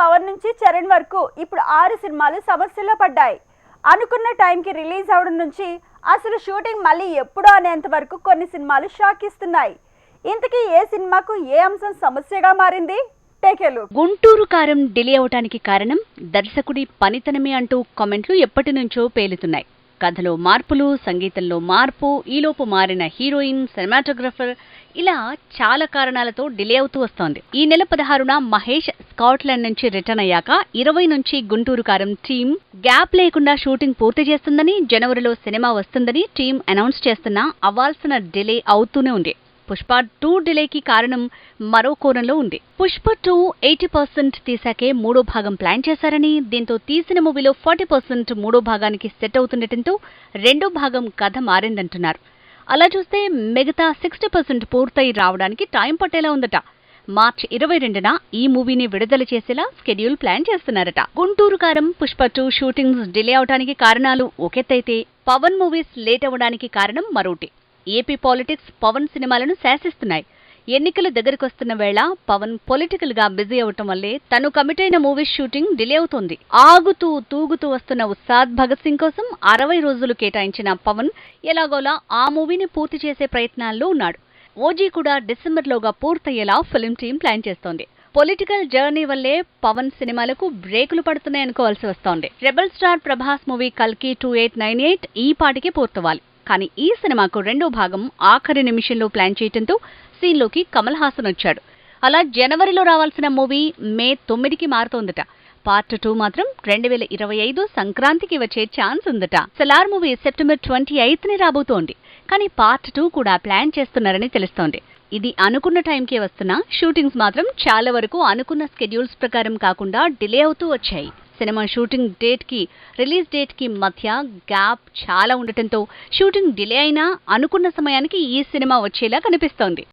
పవన్ నుంచి చరణ్ వరకు ఇప్పుడు ఆరు సినిమాలు సమస్యల్లో పడ్డాయి. అనుకున్న టైంకి రిలీజ్ అవడం నుంచి అసలు షూటింగ్ మళ్ళీ ఎప్పుడో అనేంత వరకు కొన్ని సినిమాలు షాక్ ఇస్తున్నాయి. ఇంతకీ ఏ సినిమాకు ఏ అంశం సమస్యగా మారింది? టేకెలు గుంటూరు కారం డిలే అవటానికి కారణం దర్శకుడి పనితనమే అంటూ కామెంట్లు ఎప్పటి నుంచో పేలుతున్నాయి. కథలో మార్పులు సంగీతంలో మార్పు ఈలోపు మారిన హీరోయిన్ సినిమాటోగ్రఫర్ ఇలా చాలా కారణాలతో డిలే అవుతూ వస్తోంది. ఈ నెల పదహారున మహేష్ స్కాట్లాండ్ నుంచి రిటర్న్ అయ్యాక ఇరవై నుంచి గుంటూరు కారం టీం గ్యాప్ లేకుండా షూటింగ్ పూర్తి చేస్తుందని జనవరిలో సినిమా వస్తుందని టీం అనౌన్స్ చేస్తున్నా అవ్వాల్సిన డిలే అవుతూనే ఉంది. పుష్ప టూ డిలేకి కారణం మరో కోణంలో ఉంది. పుష్ప టూ ఎయిటీ పర్సెంట్ తీశాకే మూడో భాగం ప్లాన్ చేశారని దీంతో తీసిన మూవీలో ఫార్టీ పర్సెంట్ మూడో భాగానికి సెట్ అవుతుండటంతో రెండో భాగం కథ మారిందంటున్నారు. అలా చూస్తే మిగతా సిక్స్టీ పర్సెంట్ పూర్తయి రావడానికి టైం పట్టేలా ఉందట. మార్చి ఇరవై రెండున ఈ మూవీని విడుదల చేసేలా స్కెడ్యూల్ ప్లాన్ చేస్తున్నారట. గుంటూరు కారం పుష్ప టూ షూటింగ్స్ డిలే అవడానికి కారణాలు ఒకెత్తైతే పవన్ మూవీస్ లేట్ అవ్వడానికి కారణం మరోటి. ఏపీ పాలిటిక్స్ పవన్ సినిమాలను శాసిస్తున్నాయి. ఎన్నికలు దగ్గరకొస్తున్న వేళ పవన్ పొలిటికల్గా బిజీ అవటం వల్లే తను కమిట్ అయిన మూవీ షూటింగ్ డిలే అవుతోంది. ఆగుతూ తూగుతూ వస్తున్న ఉస్తాద్ భగత్ సింగ్ కోసం అరవై రోజులు కేటాయించిన పవన్ ఎలాగోలా ఆ మూవీని పూర్తి చేసే ప్రయత్నాల్లో ఉన్నాడు. ఓజీ కూడా డిసెంబర్లోగా పూర్తయ్యేలా ఫిల్మ్ టీం ప్లాన్ చేస్తోంది. పొలిటికల్ జర్నీ వల్లే పవన్ సినిమాలకు బ్రేకులు పడుతున్నాయనుకోవాల్సి వస్తోంది. రెబల్ స్టార్ ప్రభాస్ మూవీ కల్కి టూ ఎయిట్ నైన్ ఎయిట్ ఈ పాటికి పూర్తవ్వాలి. కానీ ఈ సినిమాకు రెండో భాగం ఆఖరి నిమిషంలో ప్లాన్ చేయటంతో సీన్లోకి కమల్ హాసన్ వచ్చాడు. అలా జనవరిలో రావాల్సిన మూవీ మే తొమ్మిదికి మారుతోందట. పార్ట్ టూ మాత్రం రెండు వేల ఇరవై ఐదు సంక్రాంతికి వచ్చే ఛాన్స్ ఉందట. సెలార్ మూవీ సెప్టెంబర్ ట్వంటీ ఎయిత్ని రాబోతోంది. కానీ పార్ట్ టూ కూడా ప్లాన్ చేస్తున్నారని తెలుస్తోంది. ఇది అనుకున్న టైంకే వస్తున్నా షూటింగ్స్ మాత్రం చాలా వరకు అనుకున్న స్కెడ్యూల్స్ ప్రకారం కాకుండా డిలే అవుతూ వచ్చాయి. సినిమా షూటింగ్ డేట్కి రిలీజ్ డేట్కి మధ్య గ్యాప్ చాలా ఉండటంతో షూటింగ్ డిలే అయినా అనుకున్న సమయానికి ఈ సినిమా వచ్చేలా కనిపిస్తోంది.